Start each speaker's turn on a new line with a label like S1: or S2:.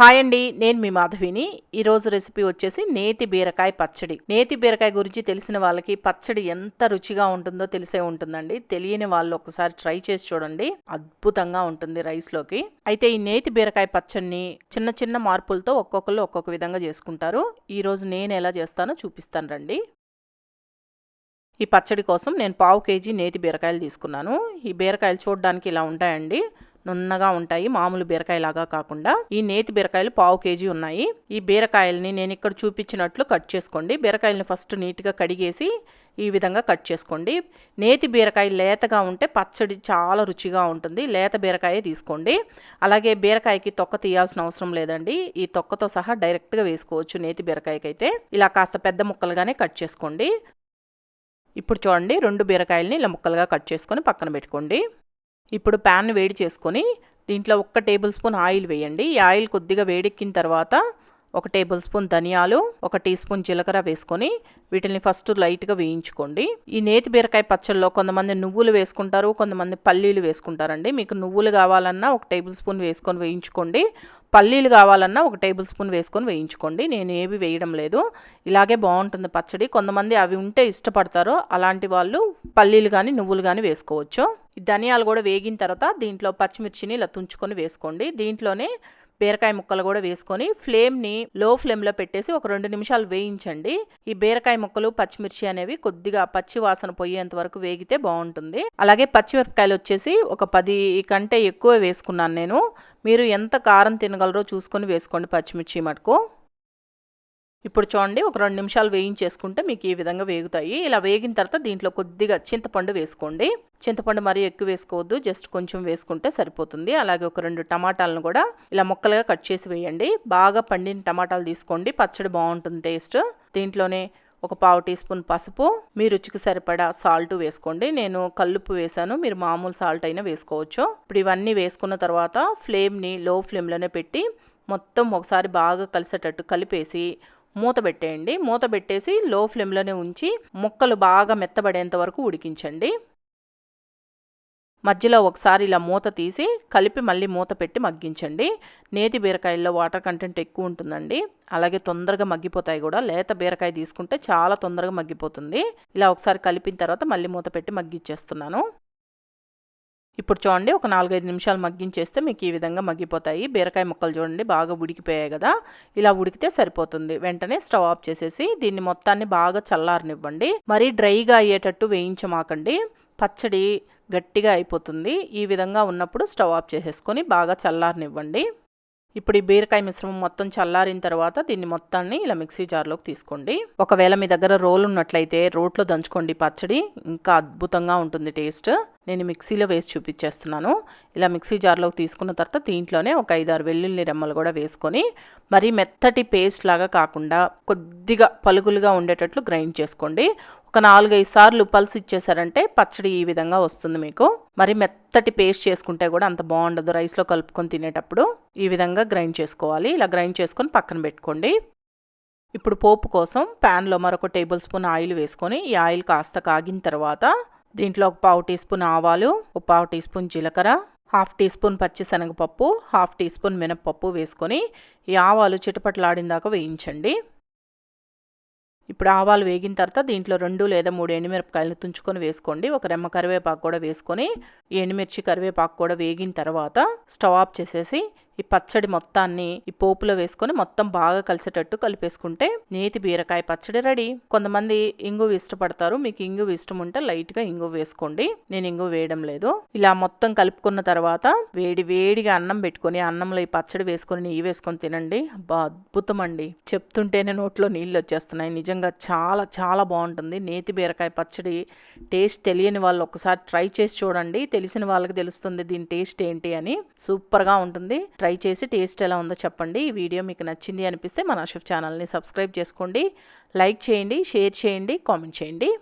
S1: Hi అండి నేను మీ మాధవిని. ఈరోజు రెసిపీ వచ్చేసి నేతి బీరకాయ పచ్చడి. నేతి బీరకాయ గురించి తెలిసిన వాళ్ళకి పచ్చడి ఎంత రుచిగా ఉంటుందో తెలిసే ఉంటుందండి. తెలియని వాళ్ళు ఒకసారి ట్రై చేసి చూడండి. అద్భుతంగా ఉంటుంది రైస్లోకి అయితే ఈ నేతి బీరకాయ పచ్చడిని చిన్న చిన్న మార్పులతో ఒక్కొక్కరు ఒక్కొక్క విధంగా చేసుకుంటారు. ఈరోజు నేను ఎలా చేస్తానో చూపిస్తాను రండి. ఈ పచ్చడి కోసం నేను పావు కేజీ నేతి బీరకాయలు తీసుకున్నాను. ఈ బీరకాయలు చూడడానికి ఇలా ఉంటాయండి. నున్నగా ఉంటాయి మామూలు బీరకాయలాగా కాకుండా. ఈ నేతి బీరకాయలు పావు కేజీ ఉన్నాయి. ఈ బీరకాయల్ని నేను ఇక్కడ చూపించినట్లు కట్ చేసుకోండి. బీరకాయలని ఫస్ట్ నీట్గా కడిగేసి ఈ విధంగా కట్ చేసుకోండి. నేతి బీరకాయ లేతగా ఉంటే పచ్చడి చాలా రుచిగా ఉంటుంది. లేత బీరకాయ తీసుకోండి. అలాగే బీరకాయకి తొక్క తీయాల్సిన అవసరం లేదండి. ఈ తొక్కతో సహా డైరెక్ట్గా వేసుకోవచ్చు నేతి బీరకాయకైతే. ఇలా కాస్త పెద్ద ముక్కలుగానే కట్ చేసుకోండి. ఇప్పుడు చూడండి రెండు బీరకాయలని ఇలా ముక్కలుగా కట్ చేసుకొని పక్కన పెట్టుకోండి. ఇప్పుడు ప్యాన్ వేడి చేసుకొని దీంట్లో ఒక్క టేబుల్ స్పూన్ ఆయిల్ వేయండి. ఈ ఆయిల్ కొద్దిగా వేడెక్కిన తర్వాత ఒక టేబుల్ స్పూన్ ధనియాలు ఒక టీ స్పూన్ జీలకర్ర వేసుకొని వీటిని ఫస్ట్ లైట్గా వేయించుకోండి. ఈ నేతి బీరకాయ పచ్చళ్ళలో కొంతమంది నువ్వులు వేసుకుంటారు కొంతమంది పల్లీలు వేసుకుంటారండి. మీకు నువ్వులు కావాలన్నా ఒక టేబుల్ స్పూన్ వేసుకొని వేయించుకోండి. పల్లీలు కావాలన్నా ఒక టేబుల్ స్పూన్ వేసుకొని వేయించుకోండి. నేను ఏవి వేయడం లేదు. ఇలాగే బాగుంటుంది పచ్చడి. కొంతమంది అవి ఉంటే ఇష్టపడతారు. అలాంటి వాళ్ళు పల్లీలు కానీ నువ్వులు కానీ వేసుకోవచ్చు. ధనియాలు కూడా వేగిన తర్వాత దీంట్లో పచ్చిమిర్చిని ఇలా తుంచుకొని వేసుకోండి. దీంట్లోనే బీరకాయ ముక్కలు కూడా వేసుకొని ఫ్లేమ్ని లో ఫ్లేమ్లో పెట్టేసి ఒక రెండు నిమిషాలు వేయించండి. ఈ బీరకాయ ముక్కలు పచ్చిమిర్చి అనేవి కొద్దిగా పచ్చి వాసన పోయేంత వరకు వేగితే బాగుంటుంది. అలాగే పచ్చిమిరపకాయలు వచ్చేసి ఒక పది కంటే ఎక్కువ వేసుకున్నాను నేను. మీరు ఎంత కారం తినగలరో చూసుకొని వేసుకోండి పచ్చిమిర్చి మటుకు. ఇప్పుడు చూడండి ఒక రెండు నిమిషాలు వేయించేసుకుంటే మీకు ఈ విధంగా వేగుతాయి. ఇలా వేగిన తర్వాత దీంట్లో కొద్దిగా చింతపండు వేసుకోండి. చింతపండు మరీ ఎక్కువ వేసుకోవద్దు జస్ట్ కొంచెం వేసుకుంటే సరిపోతుంది. అలాగే ఒక రెండు టమాటాలను కూడా ఇలా ముక్కలుగా కట్ చేసి వేయండి. బాగా పండిన టమాటాలు తీసుకోండి పచ్చడి బాగుంటుంది టేస్ట్. దీంట్లోనే ఒక పావు టీ స్పూన్ పసుపు మీ రుచికి సరిపడా సాల్ట్ వేసుకోండి. నేను కల్లుప్పు వేసాను మీరు మామూలు సాల్ట్ అయినా వేసుకోవచ్చు. ఇప్పుడు ఇవన్నీ వేసుకున్న తర్వాత ఫ్లేమ్ని లో ఫ్లేమ్లోనే పెట్టి మొత్తం ఒకసారి బాగా కలిసేటట్టు కలిపేసి మూత పెట్టేయండి. మూత పెట్టేసి లో ఫ్లేమ్లోనే ఉంచి ముక్కలు బాగా మెత్తబడేంత వరకు ఉడికించండి. మధ్యలో ఒకసారి ఇలా మూత తీసి కలిపి మళ్ళీ మూత పెట్టి మగ్గించండి. నేతి బీరకాయల్లో వాటర్ కంటెంట్ ఎక్కువ ఉంటుందండి. అలాగే తొందరగా మగ్గిపోతాయి కూడా. లేత బీరకాయ తీసుకుంటే చాలా తొందరగా మగ్గిపోతుంది. ఇలా ఒకసారి కలిపిన తర్వాత మళ్ళీ మూత పెట్టి మగ్గిచ్చేస్తున్నాను ఇప్పుడు చూడండి ఒక నాలుగైదు నిమిషాలు మగ్గించేస్తే మీకు ఈ విధంగా మగ్గిపోతాయి. బీరకాయ ముక్కలు చూడండి బాగా ఉడికిపోయాయి కదా. ఇలా ఉడికితే సరిపోతుంది. వెంటనే స్టవ్ ఆఫ్ చేసేసి దీన్ని మొత్తాన్ని బాగా చల్లారనివ్వండి. మరీ డ్రైగా అయ్యేటట్టు వేయించమాకండి. పచ్చడి గట్టిగా అయిపోతుంది. ఈ విధంగా ఉన్నప్పుడు స్టవ్ ఆఫ్ చేసేసుకొని బాగా చల్లారనివ్వండి. ఇప్పుడు ఈ బీరకాయ మిశ్రమం మొత్తం చల్లారిన తర్వాత దీన్ని మొత్తాన్ని ఇలా మిక్సీ జార్లోకి తీసుకోండి. ఒకవేళ మీ దగ్గర రోల్ ఉన్నట్లయితే రోట్లో దంచుకోండి పచ్చడి. ఇంకా అద్భుతంగా ఉంటుంది టేస్ట్. నేను మిక్సీలో వేసి చూపించేస్తున్నాను. ఇలా మిక్సీ జార్లోకి తీసుకున్న తర్వాత దీంట్లోనే ఒక ఐదారు వెల్లుల్లి రెమ్మలు కూడా వేసుకొని మరీ మెత్తటి పేస్ట్ లాగా కాకుండా కొద్దిగా పలుగులుగా ఉండేటట్లు గ్రైండ్ చేసుకోండి. ఒక నాలుగైదు సార్లు పల్స్ ఇచ్చేసారంటే పచ్చడి ఈ విధంగా వస్తుంది మీకు. మరి మెత్తటి పేస్ట్ చేసుకుంటే కూడా అంత బాగుండదు. రైస్లో కలుపుకొని తినేటప్పుడు ఈ విధంగా గ్రైండ్ చేసుకోవాలి. ఇలా గ్రైండ్ చేసుకొని పక్కన పెట్టుకోండి. ఇప్పుడు పోపు కోసం ప్యాన్లో మరొక టేబుల్ స్పూన్ ఆయిల్ వేసుకొని ఈ ఆయిల్ కాస్త కాగిన తర్వాత దీంట్లో ఒక పావు టీ స్పూన్ ఆవాలు ఒక పావు టీ స్పూన్ జీలకర్ర హాఫ్ టీ స్పూన్ పచ్చిశనగపప్పు హాఫ్ టీ స్పూన్ మినప్పప్పు వేసుకొని ఈ ఆవాలు చిటపట్లాడిన దాకా వేయించండి. ఇప్పుడు ఆవాలు వేగిన తర్వాత దీంట్లో రెండు లేదా మూడు ఎండుమిరపకాయలు తుంచుకొని వేసుకోండి. ఒక రెమ్మ కరివేపాకు కూడా వేసుకొని ఎండుమిర్చి కరివేపాకు కూడా వేగిన తర్వాత స్టవ్ ఆఫ్ చేసేసి ఈ పచ్చడి మొత్తాన్ని ఈ పోపులో వేసుకొని మొత్తం బాగా కలిసేటట్టు కలిపేసుకుంటే నేతి బీరకాయ పచ్చడి రెడీ. కొంతమంది ఇంగువ ఇష్టపడతారు. మీకు ఇంగు ఇష్టం ఉంటే లైట్గా ఇంగువ వేసుకోండి. నేను ఇంగు వేయడం లేదు. ఇలా మొత్తం కలుపుకున్న తర్వాత వేడి వేడిగా అన్నం పెట్టుకొని అన్నంలో ఈ పచ్చడి వేసుకొని నెయ్యి వేసుకొని తినండి. బా అద్భుతం అండి. చెప్తుంటేనే నోట్లో నీళ్ళు వచ్చేస్తున్నాయి. నిజంగా చాలా చాలా బాగుంటుంది. నేతి బీరకాయ పచ్చడి టేస్ట్ తెలియని వాళ్ళు ఒకసారి ట్రై చేసి చూడండి. తెలిసిన వాళ్ళకి తెలుస్తుంది దీని టేస్ట్ ఏంటి అని. సూపర్గా ఉంటుంది. ట్రై చేసి టేస్ట్ ఎలా ఉందో చెప్పండి. ఈ వీడియో మీకు నచ్చింది అనిపిస్తే మన షెఫ్ ఛానల్ని సబ్స్క్రైబ్ చేసుకోండి. లైక్ చేయండి షేర్ చేయండి కామెంట్ చేయండి.